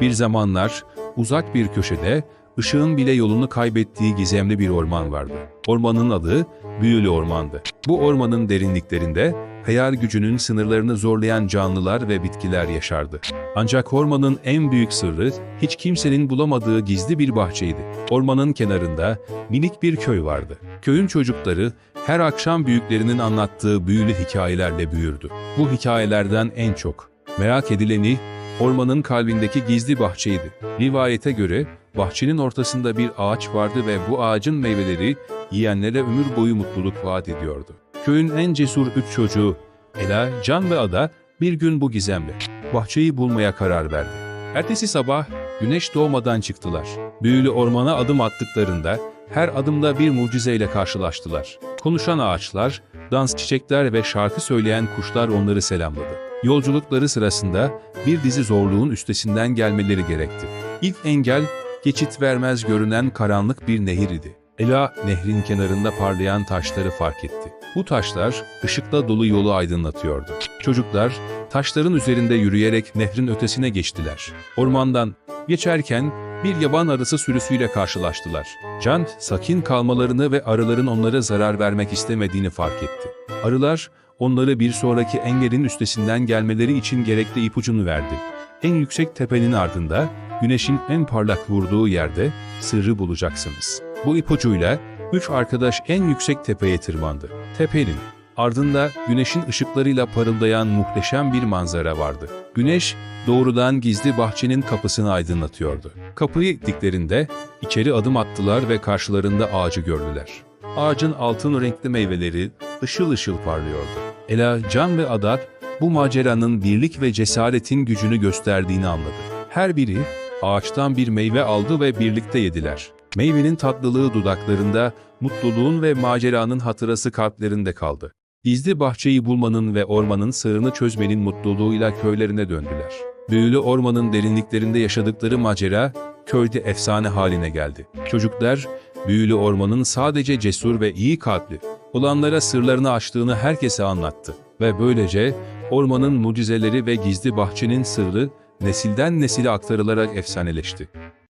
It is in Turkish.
Bir zamanlar uzak bir köşede ışığın bile yolunu kaybettiği gizemli bir orman vardı. Ormanın adı Büyülü Orman'dı. Bu ormanın derinliklerinde hayal gücünün sınırlarını zorlayan canlılar ve bitkiler yaşardı. Ancak ormanın en büyük sırrı hiç kimsenin bulamadığı gizli bir bahçeydi. Ormanın kenarında minik bir köy vardı. Köyün çocukları her akşam büyüklerinin anlattığı büyülü hikayelerle büyürdü. Bu hikayelerden en çok merak edileni ormanın kalbindeki gizli bahçeydi. Rivayete göre bahçenin ortasında bir ağaç vardı ve bu ağacın meyveleri yiyenlere ömür boyu mutluluk vaat ediyordu. Köyün en cesur üç çocuğu Ela, Can ve Ada bir gün bu gizemli bahçeyi bulmaya karar verdi. Ertesi sabah güneş doğmadan çıktılar. Büyülü ormana adım attıklarında her adımda bir mucizeyle karşılaştılar. Konuşan ağaçlar, dans çiçekler ve şarkı söyleyen kuşlar onları selamladı. Yolculukları sırasında bir dizi zorluğun üstesinden gelmeleri gerekti. İlk engel, geçit vermez görünen karanlık bir nehir idi. Ela, nehrin kenarında parlayan taşları fark etti. Bu taşlar, ışıkla dolu yolu aydınlatıyordu. Çocuklar, taşların üzerinde yürüyerek nehrin ötesine geçtiler. Ormandan geçerken bir yaban arısı sürüsüyle karşılaştılar. Can, sakin kalmalarını ve arıların onlara zarar vermek istemediğini fark etti. Arılar, onları bir sonraki engelin üstesinden gelmeleri için gerekli ipucunu verdi. En yüksek tepenin ardında, güneşin en parlak vurduğu yerde sırrı bulacaksınız. Bu ipucuyla üç arkadaş en yüksek tepeye tırmandı. Tepenin ardında güneşin ışıklarıyla parıldayan muhteşem bir manzara vardı. Güneş doğrudan gizli bahçenin kapısını aydınlatıyordu. Kapıyı diklerinde içeri adım attılar ve karşılarında ağacı gördüler. Ağacın altın renkli meyveleri ışıl ışıl parlıyordu. Ela, Can ve Adar bu maceranın birlik ve cesaretin gücünü gösterdiğini anladı. Her biri ağaçtan bir meyve aldı ve birlikte yediler. Meyvenin tatlılığı dudaklarında, mutluluğun ve maceranın hatırası kalplerinde kaldı. Gizli bahçeyi bulmanın ve ormanın sırrını çözmenin mutluluğuyla köylerine döndüler. Büyülü ormanın derinliklerinde yaşadıkları macera, köyde efsane haline geldi. Çocuklar, büyülü ormanın sadece cesur ve iyi kalpli olanlara sırlarını açtığını herkese anlattı. Ve böylece ormanın mucizeleri ve gizli bahçenin sırrı nesilden nesile aktarılarak efsaneleşti.